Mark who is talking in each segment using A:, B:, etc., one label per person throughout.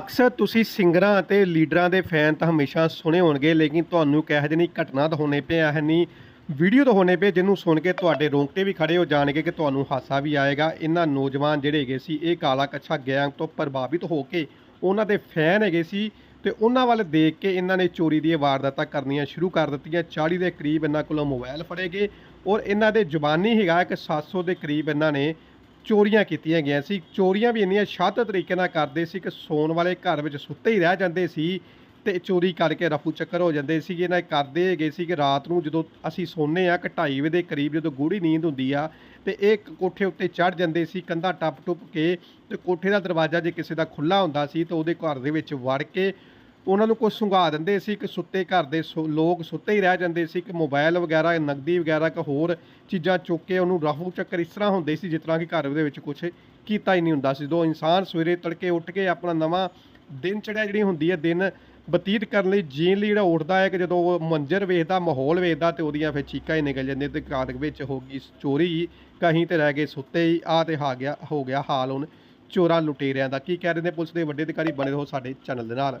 A: ਅਕਸਰ ਤੁਸੀਂ ਸਿੰਗਰਾਂ ਅਤੇ ਲੀਡਰਾਂ ਦੇ ਫੈਨ ਤਾਂ ਹਮੇਸ਼ਾ ਸੁਣੇ ਹੋਣਗੇ, ਲੇਕਿਨ ਤੁਹਾਨੂੰ ਕਿਹੋ ਜਿਹੀ ਨਹੀਂ, ਘਟਨਾ ਦਿਖਾਉਣੇ ਪਏ ਇਹ ਨਹੀਂ, ਵੀਡੀਓ ਦਿਖਾਉਣੇ ਪਏ, ਜਿਹਨੂੰ ਸੁਣ ਕੇ ਤੁਹਾਡੇ ਰੋਂਗਟੇ ਵੀ ਖੜੇ ਹੋ ਜਾਣਗੇ ਕਿ ਤੁਹਾਨੂੰ ਹਾਸਾ ਵੀ ਆਏਗਾ। ਇਹਨਾਂ ਨੌਜਵਾਨ ਜਿਹੜੇ ਹੈਗੇ ਸੀ, ਇਹ ਕਾਲਾ ਕੱਛਾ ਗੈਂਗ ਤੋਂ ਪ੍ਰਭਾਵਿਤ ਹੋ ਕੇ ਉਹਨਾਂ ਦੇ ਫੈਨ ਹੈਗੇ ਸੀ ਤੇ ਉਹਨਾਂ ਵੱਲ ਦੇਖ ਕੇ ਇਹਨਾਂ ਨੇ ਚੋਰੀ ਦੀਆਂ ਵਾਰਦਾਤਾਂ ਕਰਨੀਆਂ ਸ਼ੁਰੂ ਕਰ ਦਿੱਤੀਆਂ। 40 ਦੇ ਕਰੀਬ ਇਹਨਾਂ ਕੋਲੋਂ ਮੋਬਾਈਲ ਫੜੇ ਗਏ ਔਰ ਇਹਨਾਂ ਦੇ ਜ਼ੁਬਾਨੀ ਹੈਗਾ ਕਿ 700 ਦੇ ਕਰੀਬ ਇਹਨਾਂ ਨੇ ਚੋਰੀਆਂ ਕੀਤੀਆਂ ਗਈਆਂ ਸੀ। ਚੋਰੀਆਂ ਵੀ ਇੰਨੀਆਂ ਸ਼ਾਤ ਤਰੀਕੇ ਨਾਲ ਕਰਦੇ ਸੀ ਕਿ ਸੌਣ ਵਾਲੇ ਘਰ ਵਿੱਚ ਸੁੱਤੇ ਹੀ ਰਹਿ ਜਾਂਦੇ ਸੀ ਤੇ ਚੋਰੀ ਕਰਕੇ ਰਫੂ ਚੱਕਰ ਹੋ ਜਾਂਦੇ ਸੀ ਇਹਨਾਂ ਕਰਦੇ ਹੈਗੇ ਸੀ ਕਿ ਰਾਤ ਨੂੰ ਜਦੋਂ ਅਸੀਂ ਸੌਂਦੇ ਆ ਢਾਈ ਵਜੇ ਦੇ ਕਰੀਬ ਜਦੋਂ ਗੂੜੀ ਨੀਂਦ ਹੁੰਦੀ ਆ ਤੇ ਇਹ ਕੋਠੇ ਉੱਤੇ ਚੜ ਜਾਂਦੇ ਸੀ, ਕੰਧਾ ਟੱਪ ਟੁੱਪ ਕੇ ਤੇ ਕੋਠੇ ਦਾ ਦਰਵਾਜ਼ਾ ਜੇ ਕਿਸੇ ਦਾ ਖੁੱਲਾ ਹੁੰਦਾ ਸੀ ਤਾਂ ਉਹਦੇ ਘਰ ਦੇ ਵਿੱਚ ਵੜ ਕੇ ਉਹਨਾਂ ਨੂੰ ਕੁਝ ਸੁੰਘਾ ਦਿੰਦੇ ਸੀ ਕਿ ਸੁੱਤੇ ਘਰ ਦੇ ਸੁ- ਲੋਕ ਸੁੱਤੇ ਹੀ ਰਹਿ ਜਾਂਦੇ ਸੀ ਕਿ ਮੋਬਾਈਲ ਵਗੈਰਾ ਨਗਦੀ ਵਗੈਰਾ ਕਿ ਹੋਰ ਚੀਜ਼ਾਂ ਚੁੱਕ ਕੇ ਉਹਨੂੰ ਰਫੂ ਚੱਕਰ ਇਸ ਤਰ੍ਹਾਂ ਹੁੰਦੇ ਸੀ, ਜਿਸ ਤਰ੍ਹਾਂ ਕਿ ਘਰ ਦੇ ਵਿੱਚ ਕੁਝ ਕੀਤਾ ਹੀ ਨਹੀਂ ਹੁੰਦਾ ਸੀ। ਜਦੋਂ ਇਨਸਾਨ ਸਵੇਰੇ ਤੜਕੇ ਉੱਠ ਕੇ ਆਪਣਾ ਨਵਾਂ ਦਿਨ ਚੜਿਆ ਜਿਹੜੀ ਹੁੰਦੀ ਹੈ ਦਿਨ ਬਤੀਤ ਕਰਨ ਲਈ ਜੀਣ ਲਈ ਜਿਹੜਾ ਉੱਠਦਾ ਹੈ, ਕਿ ਜਦੋਂ ਉਹ ਮੰਜ਼ਰ ਵੇਖਦਾ, ਮਾਹੌਲ ਵੇਖਦਾ, ਤੇ ਉਹਦੀਆਂ ਫਿਰ ਚੀਕਾਂ ਹੀ ਨਿਕਲ ਜਾਂਦੀਆਂ ਤੇ ਘਰ ਵਿੱਚ ਹੋ ਗਈ ਚੋਰੀ, ਕਹੀਂ ਤੇ ਰਹਿ ਗਏ, ਸੁੱਤੇ ਹੀ ਆ ਤੇ ਆ ਗਿਆ, ਹੋ ਗਿਆ ਹਾਲ ਹੁਣ ਚੋਰਾਂ ਲੁਟੇਰਿਆਂ ਦਾ। ਕੀ ਕਹਿ ਰਹੇ ਨੇ ਪੁਲਿਸ ਦੇ ਵੱਡੇ ਅਧਿਕਾਰੀ ਬਣੇ ਰਹੋ ਸਾਡੇ ਚੈਨਲ ਦੇ ਨਾਲ।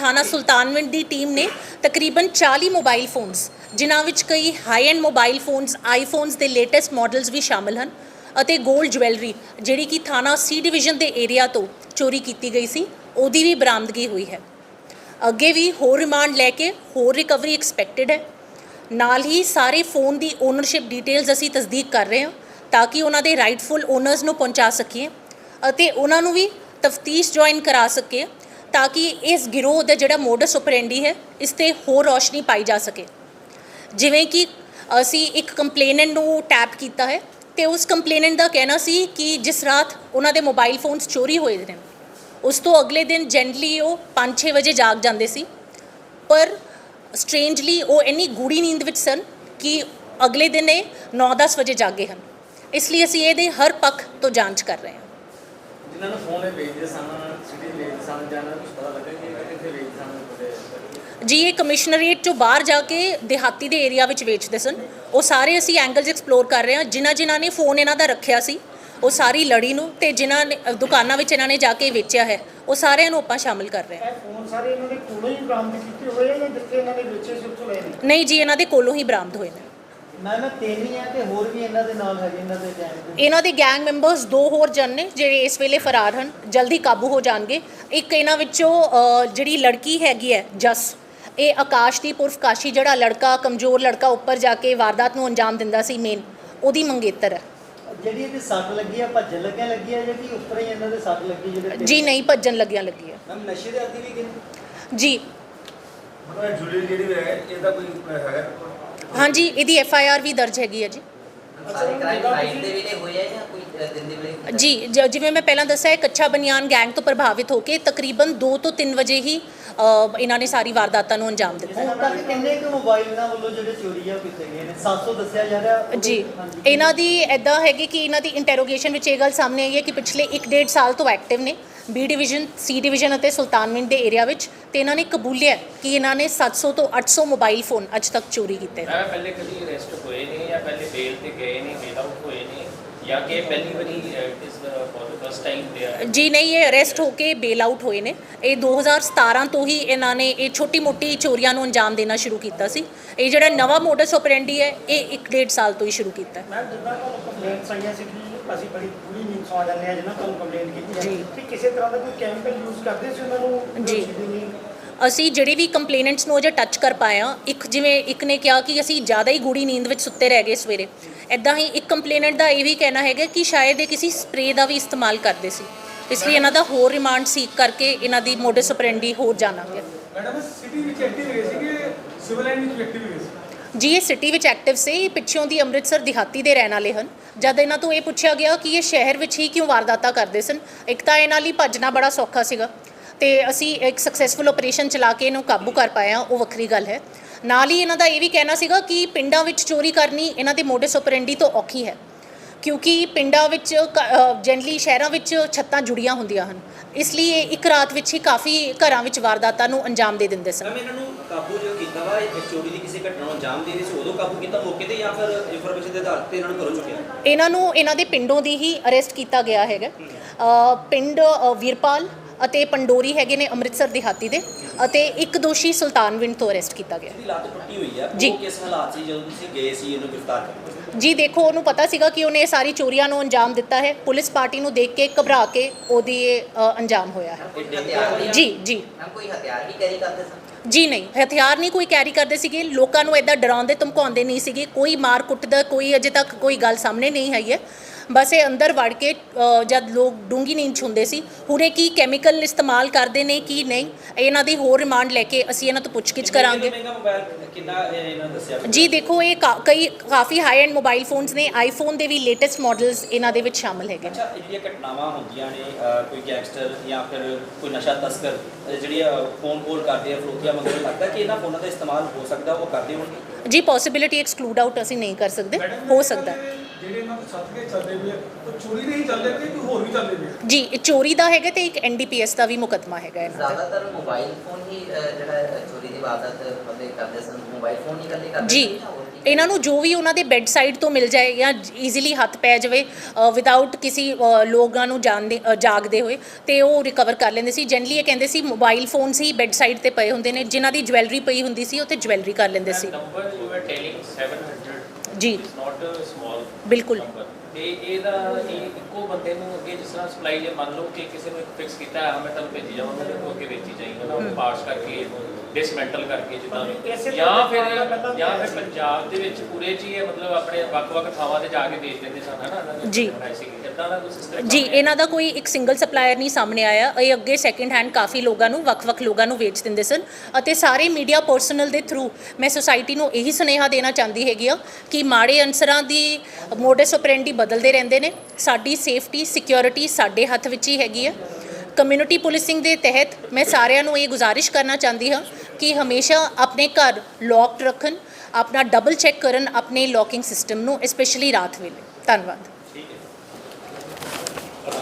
B: ਥਾਣਾ ਸੁਲਤਾਨਵਿੰਡ ਦੀ ਟੀਮ ਨੇ ਤਕਰੀਬਨ 40 ਮੋਬਾਈਲ ਫੋਨਸ, ਜਿਨ੍ਹਾਂ ਵਿੱਚ ਕਈ high end mobile phones iPhones ਦੇ ਲੇਟੈਸਟ ਮਾਡਲਸ ਵੀ ਸ਼ਾਮਲ ਹਨ ਅਤੇ 골ਡ ਜੁਐਲਰੀ ਜਿਹੜੀ ਕਿ ਥਾਣਾ ਸੀ ਡਿਵੀਜ਼ਨ ਦੇ ਏਰੀਆ ਤੋਂ ਚੋਰੀ ਕੀਤੀ ਗਈ ਸੀ, ਉਹਦੀ ਵੀ ਬਰਾਮਦਗੀ ਹੋਈ ਹੈ। ਅੱਗੇ ਵੀ ਹੋਰ ਰਿਮਾਂਡ ਲੈ ਕੇ ਹੋਰ ਰਿਕਵਰੀ ਐਕਸਪੈਕਟਡ ਹੈ। ਨਾਲ ਹੀ ਸਾਰੇ ਫੋਨ ਦੀ ਓਨਰਸ਼ਿਪ ਡਿਟੇਲਸ ਅਸੀਂ ਤਸਦੀਕ ਕਰ ਰਹੇ ਹਾਂ, ਤਾਂ ਕਿ ਉਹਨਾਂ ਦੇ ਰਾਈਟਫੁਲ ਓਨਰਸ ਨੂੰ ਪਹੁੰਚਾ ਸਕੀਏ ਅਤੇ ਉਹਨਾਂ ਨੂੰ ਵੀ ਤਫਤੀਸ਼ ਜੁਆਇਨ ਕਰਾ ਸਕੀਏ। ਤਾਂ ਕਿ ਇਸ ਗਿਰੋਹ ਦਾ ਜਿਹੜਾ ਮੋਡਸ ਆਪਰੈਂਡੀ ਹੈ, ਇਸ ਤੇ ਹੋਰ ਰੌਸ਼ਨੀ ਪਾਈ ਜਾ ਸਕੇ। ਜਿਵੇਂ ਕਿ ਅਸੀਂ ਇੱਕ ਕੰਪਲੇਨੈਂਟ ਨੂੰ ਟੈਪ ਕੀਤਾ ਹੈ ਤੇ ਉਸ ਕੰਪਲੇਨੈਂਟ ਦਾ ਕਹਿਣਾ ਸੀ ਕਿ ਜਿਸ ਰਾਤ ਉਹਨਾਂ ਦੇ ਮੋਬਾਈਲ ਫੋਨਸ ਚੋਰੀ ਹੋਏ ਨੇ, ਉਸ ਤੋਂ ਅਗਲੇ ਦਿਨ ਜੈਂਟਲੀ ਉਹ 5-6 ਵਜੇ ਜਾਗ ਜਾਂਦੇ ਸੀ। ਪਰ ਸਟ੍ਰੇਂਜਲੀ ਉਹ ਇੰਨੀ ਗੂੜੀ ਨੀਂਦ ਵਿੱਚ ਸਨ ਕਿ ਅਗਲੇ ਦਿਨ ਇਹ 9-10 ਵਜੇ ਜਾਗੇ ਹਨ। ਇਸ ਲਈ ਅਸੀਂ ਇਹਦੇ ਹਰ ਪੱਖ ਤੋਂ ਜਾਂਚ ਕਰ ਰਹੇ ਹਾਂ।
C: ਜਿਨ੍ਹਾਂ ਨੂੰ ਫੋਨ ਇਹ ਵੇਚਦੇ ਸਨ ਸਿਟੀ ਵੇਚਦੇ ਸਨ ਜਾਨਾਂ ਨੂੰ ਕੁਛ ਪਤਾ ਲੱਗਾ ਕਿ ਇਹ ਕਿੱਥੇ ਵੇਚਦੇ ਸਨ
B: ਜੀ ਇਹ ਕਮਿਸ਼ਨਰੇਟ ਚੋਂ ਬਾਹਰ ਜਾ ਕੇ ਦਿਹਾਤੀ ਦੇ ਏਰੀਆ ਵਿੱਚ ਵੇਚਦੇ ਸਨ। ਉਹ ਸਾਰੇ ਅਸੀਂ ਐਂਗਲਸ ਐਕਸਪਲੋਰ ਕਰ ਰਹੇ ਹਾਂ। ਜਿਨ੍ਹਾਂ ਜਿਨ੍ਹਾਂ ਨੇ ਫੋਨ ਇਹਨਾਂ ਦਾ ਰੱਖਿਆ ਸੀ ਉਹ ਸਾਰੀ ਲੜੀ ਨੂੰ ਤੇ ਜਿਨ੍ਹਾਂ ਨੇ ਦੁਕਾਨਾਂ ਵਿੱਚ ਇਹਨਾਂ ਨੇ ਜਾ ਕੇ ਵੇਚਿਆ ਹੈ ਉਹ ਸਾਰਿਆਂ ਨੂੰ ਆਪਾਂ ਸ਼ਾਮਿਲ ਕਰ ਰਹੇ ਹਾਂ।
D: ਫੋਨ ਸਾਰੇ ਇਹਨਾਂ ਦੇ ਕੋਲੋਂ ਹੀ ਬਰਾਮਦ ਕੀਤੇ ਹੋਏ ਆ ਜਾਂ ਜਿੱਥੇ ਇਹਨਾਂ ਨੇ ਵੇਚੇ ਸੀ ਉੱਥੋਂ ਲਏ ਨੇ?
B: ਨਹੀਂ ਜੀ ਇਹਨਾਂ ਦੇ ਕੋਲੋਂ ਹੀ ਬਰਾਮਦ ਹੋਏ ਨੇ।
D: ਮੈਂ ਨਾ ਤਿੰਨ ਹੀ ਆ ਤੇ ਹੋਰ ਵੀ ਇਹਨਾਂ ਦੇ ਨਾਲ ਹੈਗੇ ਇਹਨਾਂ ਦੇ ਗੈਂਗ ਦੇ।
B: ਇਹਨਾਂ ਦੇ ਗੈਂਗ ਮੈਂਬਰਸ ਦੋ ਹੋਰ ਜਣ ਨੇ ਜਿਹੜੇ ਇਸ ਵੇਲੇ ਫਰਾਰ ਹਨ ਜਲਦੀ ਕਾਬੂ ਹੋ ਜਾਣਗੇ। ਇੱਕ ਇਹਨਾਂ ਵਿੱਚੋਂ ਅ, ਜਿਹੜੀ ਲੜਕੀ ਹੈਗੀ ਹੈ ਜਸ ਇਹ ਆਕਾਸ਼ਦੀਪ ਉਰਫ ਕਾਸ਼ੀ ਜਿਹੜਾ ਲੜਕਾ ਕਮਜ਼ੋਰ ਲੜਕਾ ਉੱਪਰ ਜਾ ਕੇ ਵਾਰਦਾਤ ਨੂੰ ਅੰਜਾਮ ਦਿੰਦਾ ਸੀ ਮੇਨ ਉਹਦੀ ਮੰਗੇਤਰ ਹੈ।
D: ਜਿਹੜੀ ਇਹਦੇ ਸੱਟ ਲੱਗੀ ਆ ਭੱਜਣ ਲੱਗਿਆ ਲੱਗੀ ਆ ਜਿਹੜੀ ਉੱਪਰ ਹੀ ਇਹਨਾਂ ਦੇ ਸੱਟ ਲੱਗੀ ਜਿਹੜੇ ਤਿੰਨ-
B: ਜੀ ਨਹੀਂ ਭੱਜਣ ਲੱਗਿਆ ਲੱਗੀ ਹੈ
D: ਮੈਮ ਨਸ਼ੇ ਦੇ ਆਦੀ ਵੀ ਕਿੰਨੇ
B: ਜੀ।
E: ਮਤਲਬ ਜੁਲੀ ਜਿਹੜੀ ਹੈ ਇਹਦਾ ਕੋਈ ਹੈਗਾ?
B: ਹਾਂਜੀ ਇਹਦੀ ਐਫ ਆਈ ਆਰ ਵੀ ਦਰਜ ਹੈਗੀ ਹੈ ਜੀ।
F: ਸਾਰੇ ਕ੍ਰਾਈਮ ਨਾਈਟ ਦੇ ਵੇਲੇ ਹੋਇਆ ਜਾਂ ਕੋਈ ਅ, ਦਿਨ ਦੇ ਵੇਲੇ ਹੁੰਦਾ?
B: ਜੀ ਜ- ਜਿਵੇਂ ਮੈਂ ਪਹਿਲਾਂ ਦੱਸਿਆ ਇਹ ਕੱਚਾ ਬਨਿਆਨ ਗੈਂਗ ਤੋਂ ਪ੍ਰਭਾਵਿਤ ਹੋ ਕੇ ਤਕਰੀਬਨ 2 ਤੋਂ 3 ਵਜੇ ਹੀ ਅ, ਇਹਨਾਂ ਨੇ ਸਾਰੀ ਵਾਰਦਾਤਾਂ ਨੂੰ ਅੰਜਾਮ ਦਿੱਤਾ।
D: ਹੁਣ ਤੱਕ ਕਿੰਨੇ ਕੁ ਮੋਬਾਈਲ ਇਹਨਾਂ ਵੱਲੋਂ ਜਿਹੜੇ ਚੋਰੀ ਆ ਉਹ ਕੀਤੇ ਗਏ ਨੇ। 700 ਦੱਸਿਆ ਜਾ ਰਿਹਾ। ਉਹਦੇ-
B: ਜੀ
D: ਹਾਂਜੀ।
B: ਇਹਨਾਂ ਦੀ ਐਦਾਂ ਹੈਗੀ ਕਿ ਇਹਨਾਂ ਦੀ ਇੰਟਰੋਗੇਸ਼ਨ ਵਿੱਚ ਇਹ ਗੱਲ ਸਾਹਮਣੇ ਆਈ ਹੈ ਕਿ ਪਿਛਲੇ 1.5 ਸਾਲ ਤੋਂ ਐਕਟਿਵ ਨੇ। ਬੀ ਡਿਵੀਜ਼ਨ ਸੀ ਡਿਵੀਜ਼ਨ ਅਤੇ ਸੁਲਤਾਨਵਿੰਡ ਦੇ ਏਰੀਆ ਵਿੱਚ ਤੇ ਇਹਨਾਂ ਨੇ ਕਬੂਲਿਆ ਕਿ ਇਹਨਾਂ ਨੇ 700 ਤੋਂ 800 ਮੋਬਾਈਲ ਫੋਨ ਅੱਜ ਤੱਕ ਚੋਰੀ ਕੀਤੇ ਨੇ।
G: ਪਹਿਲੇ ਕਦੀ ਅਰੈਸਟ ਹੋਏ ਨੇ ਜਾਂ ਪਹਿਲੇ ਬੇਲ ਤੇ ਗਏ ਨੇ ਬੇਲ ਆਊਟ ਹੋਏ ਨੇ ਜਾਂ
B: ਨਹੀਂ ਇਹ ਅਰੈਸਟ ਹੋ ਕੇ ਬੇਲ ਆਊਟ ਹੋਏ ਨੇ। ਇਹ 2017 ਤੋਂ ਹੀ ਇਹਨਾਂ ਨੇ ਇਹ ਛੋਟੀ-ਮੋਟੀ ਚੋਰੀਆਂ ਨੂੰ ਅੰਜਾਮ ਦੇਣਾ ਸ਼ੁਰੂ ਕੀਤਾ ਸੀ। ਇਹ ਜਿਹੜਾ ਨਵਾਂ ਮੋਡਸ ਆਪਰੈਂਡੀ ਹੈ ਇਹ 1.5 ਸਾਲ ਤੋਂ ਹੀ ਸ਼ੁਰੂ ਕੀਤਾ ਹੈ।
H: ਮੈਂ ਜਿੱਦਾਂ ਤੁਹਾਨੂੰ ਕੰਪਲੇਂਟਸ ਆਈਆਂ ਸੀ ਕਿ ਅਸੀਂ ਬੜੀ ਬੁਰੀ ਨੀਂਦ ਸੌ ਜਾਂਦੇ ਆ ਜਿਹਨਾਂ ਤੁਹਾਨੂੰ ਕੰਪਲੇਂਟ ਕੀਤੀ ਹੈ
B: ਜੀ।
H: ਕਿ ਕਿਸੇ ਤਰ੍ਹਾਂ ਦਾ ਕੋਈ ਕੈਮੀਕਲ ਯੂਜ਼ ਕਰਦੇ ਸੀ ਉਹਨਾਂ ਨੂੰ?
B: ਜੀ। ਅਸੀਂ ਜਿਹੜੇ ਵੀ ਕੰਪਲੇਨੈਂਟਸ ਨੂੰ ਅਜੇ ਟੱਚ ਕਰ ਪਾਏ ਆ ਇੱਕ ਜਿਵੇਂ ਇੱਕ ਨੇ ਕਿਹਾ ਕਿ ਅਸੀਂ ਜ਼ਿਆਦਾ ਹੀ ਗੂੜੀ ਨੀਂਦ ਵਿੱਚ ਸੁੱਤੇ ਰਹਿ ਗਏ ਸਵੇਰੇ। ਐਦਾਂ ਹੀ ਇੱਕ ਕੰਪਲੇਨੈਂਟ ਦਾ ਇਹ ਵੀ ਕਹਿਣਾ ਹੈਗਾ ਕਿ ਸ਼ਾਇਦ ਇਹ ਕਿਸੇ ਸਪਰੇ ਦਾ ਵੀ ਇਸਤੇਮਾਲ ਕਰਦੇ ਸੀ। ਇਸ ਲਈ ਇਹਨਾਂ ਦਾ ਹੋਰ ਰਿਮਾਂਡ ਸੀਕ ਕਰਕੇ ਇਹਨਾਂ ਦੀ ਮੋਡਸ ਆਪਰੈਂਡੀ ਹੋਰ ਜਾਣਾਂਗੇ
I: ਮੈਡਮ ਸਿਟੀ ਵਿੱਚ ਐਕਟਿਵ ਹੈਗੇ ਸੀਗੇ ਸਿਵਲ ਲਾਈਨ ਵਿੱਚ ਐਕਟਿਵ ਹੈਗੇ ਸੀ?
B: ਜੀ ਇਹ ਸਿਟੀ ਵਿੱਚ ਐਕਟਿਵ ਸੀ ਇਹ ਪਿੱਛੋਂ ਦੀ ਅੰਮ੍ਰਿਤਸਰ ਦਿਹਾਤੀ ਦੇ ਰਹਿਣ ਵਾਲੇ ਹਨ। ਜਦ ਇਹਨਾਂ ਤੋਂ ਇਹ ਪੁੱਛਿਆ ਗਿਆ ਕਿ ਇਹ ਸ਼ਹਿਰ ਵਿੱਚ ਹੀ ਕਿਉਂ ਵਾਰਦਾਤਾਂ ਕਰਦੇ ਸਨ ਇੱਕ ਤਾਂ ਇਹਨਾਂ ਲਈ ਭੱਜਣਾ ਬੜਾ ਸੌਖਾ ਸੀਗਾ। ਤੇ ਅਸੀਂ ਇੱਕ ਸਕਸੈਸਫੁਲ ਆਪਰੇਸ਼ਨ ਚਲਾ ਕੇ ਇਹਨੂੰ ਕਾਬੂ ਕਰ ਪਾਏ ਹਾਂ ਉਹ ਵੱਖਰੀ ਗੱਲ ਹੈ। ਨਾਲ ਹੀ ਇਹਨਾਂ ਦਾ ਇਹ ਵੀ ਕਹਿਣਾ ਸੀਗਾ ਕਿ ਪਿੰਡਾਂ ਵਿੱਚ ਚੋਰੀ ਕਰਨੀ ਇਹਨਾਂ ਦੇ ਮੋਡਸ ਆਪਰੈਂਡੀ ਤੋਂ ਔਖੀ ਹੈ ਕਿਉਂਕਿ ਪਿੰਡਾਂ ਵਿੱਚ ਜਨਰਲੀ ਸ਼ਹਿਰਾਂ ਵਿੱਚ ਛੱਤਾਂ ਜੁੜੀਆਂ ਹੁੰਦੀਆਂ ਹਨ। ਇਸ ਲਈ ਇਹ ਇੱਕ ਰਾਤ ਵਿੱਚ ਹੀ ਕਾਫੀ ਘਰਾਂ ਵਿੱਚ ਵਾਰਦਾਤਾਂ ਨੂੰ ਅੰਜਾਮ ਦੇ ਦਿੰਦੇ ਸਨ।
J: ਮੈਮ ਇਹਨਾਂ ਨੂੰ ਕਾਬੂ ਜੋ ਕੀਤਾ ਵਾ ਇਹ ਚੋਰੀ ਦੀ ਕਿਸੇ ਘਟਨਾ ਨੂੰ ਅੰਜਾਮ ਦੇ ਰਹੀ ਸੀ ਉਦੋਂ ਕਾਬੂ ਕੀਤਾ ਮੌਕੇ ਤੇ ਜਾਂ ਫਿਰ ਇਨਫੋਰਮੇਸ਼ਨ ਦੇ ਆਧਾਰ ਤੇ ਇਹਨਾਂ ਨੂੰ ਘਰੋਂ ਚੁੱਕਿਆ?
B: ਇਹਨਾਂ ਨੂੰ ਇਹਨਾਂ ਦੇ ਪਿੰਡੋਂ ਦੀ ਹੀ ਅਰੈਸਟ ਕੀਤਾ ਗਿਆ ਹੈਗਾ। ਪਿੰਡ ਵੀਰਪਾਲ ਅਤੇ ਪੰਡੋਰੀ ਹੈਗੇ ਨੇ ਅੰਮ੍ਰਿਤਸਰ ਦਿਹਾਤੀ ਦੇ ਅਤੇ ਇੱਕ ਦੋਸ਼ੀ ਸੁਲਤਾਨਵਿੰਡ ਤੋਂ ਅਰੈਸਟ ਕੀਤਾ ਗਿਆ।
J: ਇਹਦੀ ਲੱਤ ਟੁੱਟੀ ਹੋਈ ਆ।
B: ਜੀ।
J: ਉਹ ਕਿਸ ਹਾਲਾਤ ਸੀ? ਜਦੋਂ ਤੁਸੀਂ ਗਏ ਸੀ ਇਹਨੂੰ ਗ੍ਰਿਫਤਾਰ ਕਰਨ
B: ਜੀ ਦੇਖੋ ਉਹਨੂੰ ਪਤਾ ਸੀਗਾ ਕਿ ਉਹਨੇ ਇਹ ਸਾਰੀ ਚੋਰੀਆਂ ਨੂੰ ਅੰਜਾਮ ਦਿੱਤਾ ਹੈ। ਪੁਲਿਸ ਪਾਰਟੀ ਨੂੰ ਦੇਖ ਕੇ ਘਬਰਾ ਕੇ ਉਹਦੀ ਇਹ, ਅ, ਅੰਜਾਮ ਹੋਇਆ ਹੈ।
F: ਕੋਈ ਹਥਿਆਰ ਵੀ
B: ਜੀ ਜੀ।
F: ਮੈਮ ਕੋਈ ਹਥਿਆਰ ਵੀ ਕੈਰੀ ਕਰਦੇ ਸਨ?
B: ਜੀ ਨਹੀਂ। ਹਥਿਆਰ ਨਹੀਂ ਕੋਈ ਕੈਰੀ ਕਰਦੇ ਸੀਗੇ। ਲੋਕਾਂ ਨੂੰ ਐਦਾਂ ਡਰਾਉਂਦੇ ਧਮਕਾਉਂਦੇ ਨਹੀਂ ਸੀਗੇ। ਕੋਈ ਮਾਰ ਕੁੱਟ ਦਾ ਕੋਈ ਅਜੇ ਤੱਕ ਕੋਈ ਗੱਲ ਸਾਹਮਣੇ ਨਹੀਂ ਆਈ ਹੈ। ਬਸ ਇਹ ਅੰਦਰ ਵੜ ਕੇ ਅ, ਜਦ ਲੋਕ ਡੂੰਗੀ ਨੀਂਦ 'ਚ ਹੁੰਦੇ ਸੀ ਹੁਣੇ ਕੀ ਕੈਮੀਕਲ ਇਸਤੇਮਾਲ ਕਰਦੇ ਨੇ ਕੀ ਨਹੀਂ ਇਹਨਾਂ ਦੀ ਹੋਰ ਰਿਮਾਂਡ ਲੈ ਕੇ ਅਸੀਂ ਇਹਨਾਂ ਤੋਂ ਪੁੱਛਗਿੱਛ ਕਰਾਂਗੇ।
J: ਮਹਿੰਗਾ ਮੋਬਾਈਲ ਕਿੰਨਾ ਇਹ ਇਹਨਾਂ ਨੇ ਦੱਸਿਆ?
B: ਜੀ ਦੇਖੋ ਇਹ ਕਾ- ਕਈ ਕਾਫੀ ਹਾਈ ਐਂਡ ਮੋਬਾਈਲ ਫੋਨਸ ਨੇ ਆਈਫੋਨ ਦੇ ਵੀ ਲੇਟੈਸਟ ਮਾਡਲਸ ਇਹਨਾਂ ਦੇ ਵਿੱਚ ਸ਼ਾਮਲ ਹੈਗੇ ਨੇ।
J: ਅੱਛਾ ਇਹ ਜਿਹੜੀਆਂ ਘਟਨਾਵਾਂ ਹੁੰਦੀਆਂ ਨੇ ਅਹ, ਕੋਈ ਗੈਂਗਸਟਰ ਜਾਂ ਫਿਰ ਕੋਈ ਨਸ਼ਾ ਤਸਕਰ ਅਹ, ਜਿਹੜੀ ਫੋਨ ਕੋਲ ਕਰਦੇ ਆ ਫਰੋਤੀਆਂ ਮੰਗਦੇ ਲੱਗਦਾ ਕਿ ਇਹਨਾਂ ਫੋਨਾਂ ਦਾ ਇਸਤੇਮਾਲ ਹੋ ਸਕਦਾ ਉਹ ਕਰਦੇ ਹੋਣਗੇ?
B: ਜੀ ਪੋਸਿਬਿਲਿਟੀ ਐਕਸਕਲੂਡ ਆਊਟ ਅਸੀਂ ਨਹੀਂ ਕਰ ਸਕਦੇ ਹੋ ਸਕਦਾ। ਹੈ।
I: ਜਿਹੜੇ ਇਹਨਾਂ ਦੇ ਛੱਤ ਕੇ ਚੱਲਦੇ ਪਏ ਆ, ਉਹ ਚੋਰੀ ਦੇ ਹੀ ਚੱਲਦੇ ਪਏ ਕਿ ਹੋਰ ਵੀ ਚੱਲਦੇ ਪਏ ਆ?
B: ਜੀ ਇਹ ਚੋਰੀ ਦਾ ਹੈਗਾ ਤੇ ਇੱਕ ਐਨਡੀਪੀਐਸ ਦਾ ਵੀ ਮੁਕੱਦਮਾ ਹੈਗਾ ਇਹਨਾਂ ਦਾ।
F: ਜ਼ਿਆਦਾਤਰ ਮੋਬਾਈਲ ਫੋਨ ਹੀ ਅ, ਜਿਹੜਾ ਅ, ਚੋਰੀ ਦੀ ਵਾਰਦਾਤ ਮਤਲਬ ਕਰਦੇ ਸਨ। ਮੋਬਾਈਲ ਫੋਨ ਹੀ ਇਕੱਲੇ ਕਰਦੇ
B: ਜੀ
F: ਸਨ ਜਾਂ ਹੋਰ ਵੀ?
B: ਇਹਨਾਂ ਨੂੰ ਜੋ ਵੀ ਉਹਨਾਂ ਦੇ ਬੈੱਡ ਸਾਈਡ ਤੋਂ ਮਿਲ ਜਾਏ ਜਾਂ ਈਜ਼ੀਲੀ ਹੱਥ ਪੈ ਜਾਵੇ ਵਿਦਆਊਟ ਕਿਸੇ ਅ, ਲੋਕਾਂ ਨੂੰ ਜਾਣਦੇ ਅ, ਜਾਗਦੇ ਹੋਏ ਤੇ ਉਹ ਰਿਕਵਰ ਕਰ ਲੈਂਦੇ ਸੀ। ਜਨਰਲੀ ਇਹ ਕਹਿੰਦੇ ਸੀ ਮੋਬਾਈਲ ਫੋਨਸ ਹੀ ਬੈੱਡ ਸਾਈਡ ਤੇ ਪਏ ਹੁੰਦੇ ਨੇ। ਜਿਨ੍ਹਾਂ ਦੀ ਜਵੈਲਰੀ ਪਈ ਹੁੰਦੀ ਸੀ ਤੇ ਜਵੈਲਰੀ ਕਰ ਲੈਂਦੇ ਸੀ।
G: Number you are telling 700
B: ji.
G: It's not small
B: ਬਿਲਕੁਲ।
G: ਤੇ ਇਹਦਾ ਇਹ ਇੱਕੋ ਬੰਦੇ ਨੂੰ ਅੱਗੇ ਜਿਸ ਤਰ੍ਹਾਂ ਸਪਲਾਈ ਜੇ ਮੰਨ ਲਓ ਕਿ ਕਿਸੇ ਨੂੰ ਇੱਕ ਫਿਕਸ ਕੀਤਾ ਹੈ ਮੈਂ ਤੁਹਾਨੂੰ ਭੇਜੀ ਜਾਵਾਂਗਾ ਤੇ ਉਹ ਅੱਗੇ ਵੇਚੀ ਜਾਏਗਾ ਨਾ ਪਾਰਟਸ ਕਰਕੇ ਡਿਸਮੈਂਟਲ ਕਰਕੇ ਜਿੱਦਾਂ ਜਾਂ ਫਿਰ ਜਾਂ ਫਿਰ ਪੰਜਾਬ ਦੇ ਵਿੱਚ ਪੂਰੇ ਚ ਹੀ ਇਹ ਮਤਲਬ ਆਪਣੇ ਵੱਖ-ਵੱਖ ਥਾਵਾਂ ਤੇ ਜਾ ਕੇ ਵੇਚ ਦਿੰਦੇ ਸਨ ਹਨਾ?
B: ਜੀ। ਜੀ ਇਹਨਾਂ ਦਾ ਕੋਈ ਇੱਕ ਸਿੰਗਲ ਸਪਲਾਇਰ ਨਹੀਂ ਸਾਹਮਣੇ ਆਇਆ। ਇਹ ਅੱਗੇ ਸੈਕਿੰਡ ਹੈਂਡ ਕਾਫੀ ਲੋਕਾਂ ਨੂੰ ਵੱਖ-ਵੱਖ ਲੋਕਾਂ ਨੂੰ ਵੇਚ ਦਿੰਦੇ ਸਨ ਅਤੇ ਸਾਰੇ ਮੀਡੀਆ ਪਰਸਨਲ ਦੇ ਥਰੂ ਮੈਂ ਸੁਸਾਇਟੀ ਨੂੰ ਇਹੀ ਸੁਨੇਹਾ ਦੇਣਾ ਚਾਹੁੰਦੀ ਹੈਗੀ ਆ ਕਿ ਮਾੜੇ ਅਨਸਰਾਂ ਦੀ ਮੋਡਸ ਆਪਰੈਂਡੀ ਬਦਲਦੇ ਰਹਿੰਦੇ ਨੇ। ਸਾਡੀ ਸੇਫਟੀ ਸਿਕਿਉਰਿਟੀ ਸਾਡੇ ਹੱਥ ਵਿੱਚ ਹੀ ਹੈਗੀ ਆ। ਕਮਿਊਨਿਟੀ ਪੁਲਿਸਿੰਗ ਦੇ ਤਹਿਤ ਮੈਂ ਸਾਰਿਆਂ ਨੂੰ ਇਹ ਗੁਜ਼ਾਰਿਸ਼ ਕਰਨਾ ਚਾਹੁੰਦੀ ਹਾਂ ਕਿ ਹਮੇਸ਼ਾ ਆਪਣੇ ਘਰ ਲੌਕਡ ਰੱਖਣ, ਆਪਣਾ ਡਬਲ ਚੈੱਕ ਕਰਨ ਆਪਣੇ ਲੌਕਿੰਗ ਸਿਸਟਮ ਨੂੰ ਸਪੈਸ਼ਲੀ ਰਾਤ ਵੇਲੇ। ਧੰਨਵਾਦ।